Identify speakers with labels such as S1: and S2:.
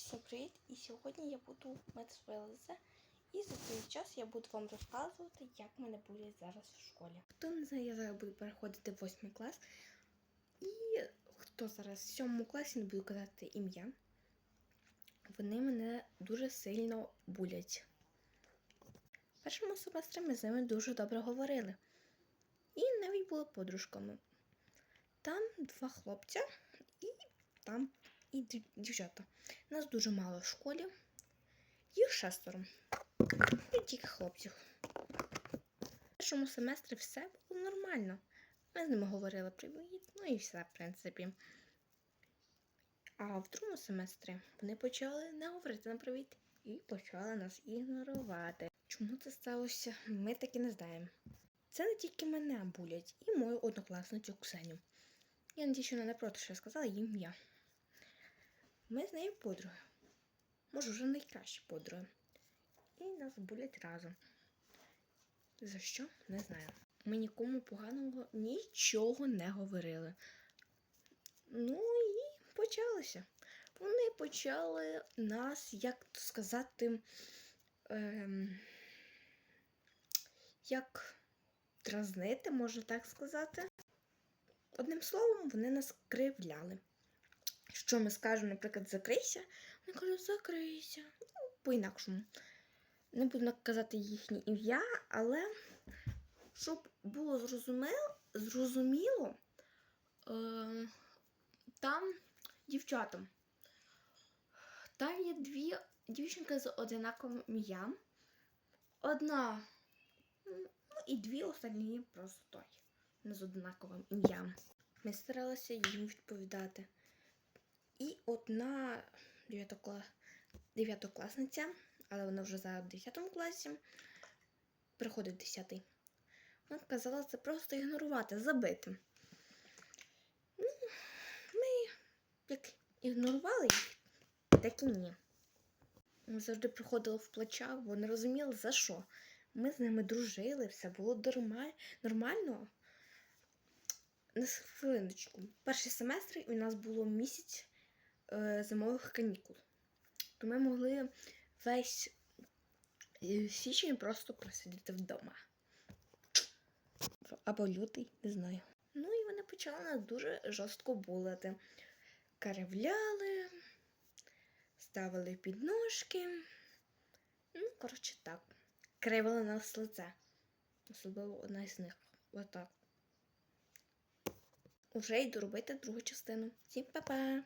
S1: Всім привіт! І сьогодні я буду своє. І за цей час я буду вам розказувати, як мене будуть зараз в школі. Хто не знає, я зараз буду переходити в 8 клас. І хто зараз в 7 класі не буду казати ім'я. Вони мене дуже сильно булять. В першому семестрі ми з ними дуже добре говорили. І навіть були подружками. Там два хлопця і там і дівчата. Нас дуже мало в школі. Їх шестеро. І тільки хлопців. В першому семестрі все було нормально. Ми з ними говорили привіт, ну і все, в принципі. А в другому семестрі вони почали не говорити на привіт і почали нас ігнорувати. Чому це сталося, ми так і не знаємо. Це не тільки мене булять, і мою однокласницю Ксеню. Я надію, що вона не проти, що я сказала їй ім'я. Ми з нею подруги. Може, вже найкращі подруги. І нас булять разом. За що? Не знаю. Ми нікому поганого нічого не говорили. Ну і почалося. Вони почали нас, як сказати, ем, як дразнити, можна так сказати. Одним словом, вони нас кривляли. Що ми скажемо, наприклад, закрийся, вони кажуть, закрийся. Ну, по-інакшому. Не буду казати їхнє ім'я, але щоб було зрозуміло, зрозуміло е, там дівчатам. Там є дві дівчинки з одинаковим ім'ям. Одна, ну і дві останні просто той, не з однаковим ім'ям. Ми старалися їм відповідати. І одна дев'ятокла... дев'ятокласниця, але вона вже в 10 класі, приходить в 10. Вона казала це просто ігнорувати, забити. Ну, ми як ігнорували їх, так і ні. Ми завжди приходили в плачах, бо не розуміли за що. Ми з ними дружили, все було нормально. На хвилиночку. Перший семестр у нас було місяць зимових канікул. То ми могли весь е, січень просто просидіти вдома. Або лютий, не знаю. Ну і вони почали нас дуже жорстко булити. Каревляли, ставили підножки. Ну, коротше, так. Кривили нас лице. Особливо одна з них. Отак. Уже йду робити другу частину. Всім па-па!